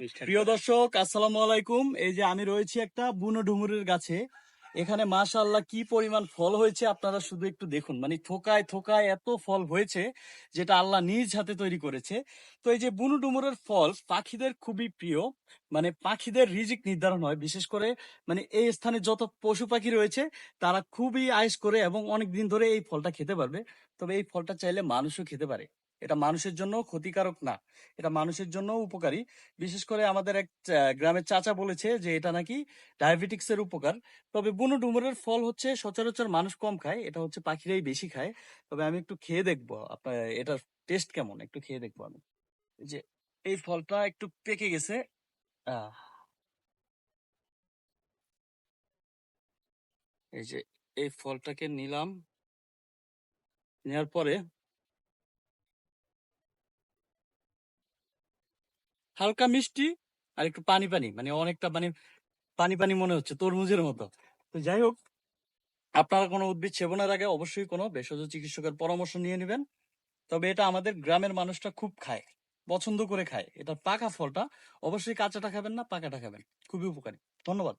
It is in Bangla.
প্রিয় দর্শক, আসসালামু আলাইকুম। এই যে আমি রয়েছি একটা বুনো ডুমুরের গাছে। এখানে মাশাআল্লাহ কি পরিমাণ ফল হয়েছে আপনারা শুধু একটু দেখুন। মানে থোকায় থোকায় এত ফল হয়েছে যেটা আল্লাহ নিজ হাতে তৈরি করেছে। তো এই যে বুনু ডুমুরের ফল পাখিদের খুবই প্রিয়। মানে পাখিদের রিজিক নির্ধারণ হয়। বিশেষ করে মানে এই স্থানে যত পশু পাখি রয়েছে, তারা খুবই আয়েস করে এবং অনেক দিন ধরে এই ফলটা খেতে পারবে। তবে এই ফলটা চাইলে মানুষও খেতে পারে। এটা মানুষের জন্য ক্ষতিকারক না, এটা মানুষের জন্য উপকারী। বিশেষ করে আমাদের এক গ্রামের চাচা বলেছে যে এটা নাকি ডায়াবেটিক্স এর উপকার। তবে বুনো ডুমুরের ফল হচ্ছে সচরাচর মানুষ কম খায়, এটা হচ্ছে পাখিরাই বেশি খায়। তবে আমি একটু খেয়ে দেখব, আপনার এটার টেস্ট কেমন? একটু খেয়ে দেখব আমি। যে, এই ফলটা একটু পেকে গেছে। এই যে, এই ফলটাকে নিলাম। নেওয়ার পরে হালকা মিষ্টি আর একটু পানি পানি মানে অনেকটা মানে পানি পানি মনে হচ্ছে, তরমুজের মতো। তো যাই হোক, আপনারা কোনো উদ্ভিদ সেবনের আগে অবশ্যই কোনো ভেষজ চিকিৎসকের পরামর্শ নিয়ে নেবেন। তবে এটা আমাদের গ্রামের মানুষটা খুব খায়, পছন্দ করে খায়। এটা পাকা ফলটা, অবশ্যই কাঁচাটা খাবেন না, পাকাটা খাবেন। খুবই উপকারী। ধন্যবাদ।